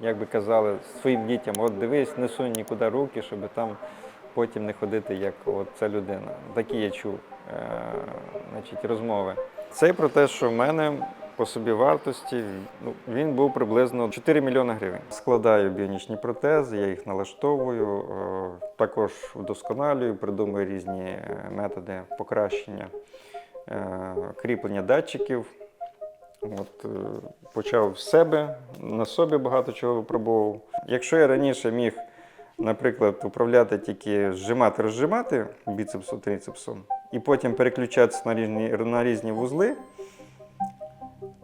як би казали своїм дітям, от дивись, не сунь нікуди руки, щоб там потім не ходити, як от ця людина. Такі я чув е, значить, розмови. Це про те, що в мене по собі вартості ну, він був приблизно 4 мільйони гривень. Складаю біонічні протези, я їх налаштовую, е, також вдосконалюю, придумую різні е, методи покращення е, кріплення датчиків. От, е, почав з себе, на собі багато чого випробував. Якщо я раніше міг, наприклад, управляти тільки зжимати, розжимати біцепсом, трицепсом, і потім переключатися на різні, на різні вузли,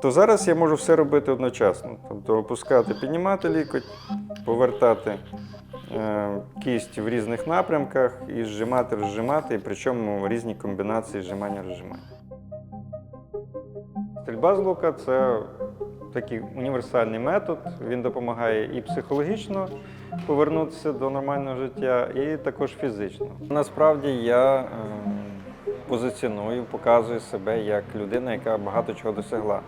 то зараз я можу все робити одночасно. Тобто опускати, піднімати лікоть, повертати е, кість в різних напрямках і зжимати, розжимати, і причому різні комбінації зжимання розжимання. Стрільба з лука це такий універсальний метод. Він допомагає і психологічно повернутися до нормального життя, і також фізично. Насправді я ем, позиціоную, показую себе як людина, яка багато чого досягла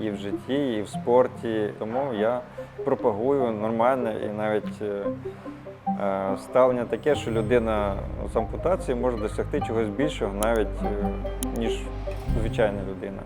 і в житті, і в спорті. Тому я пропагую нормальне і навіть е, е, ставлення таке, що людина з ампутацією може досягти чогось більшого навіть е, ніж звичайна людина.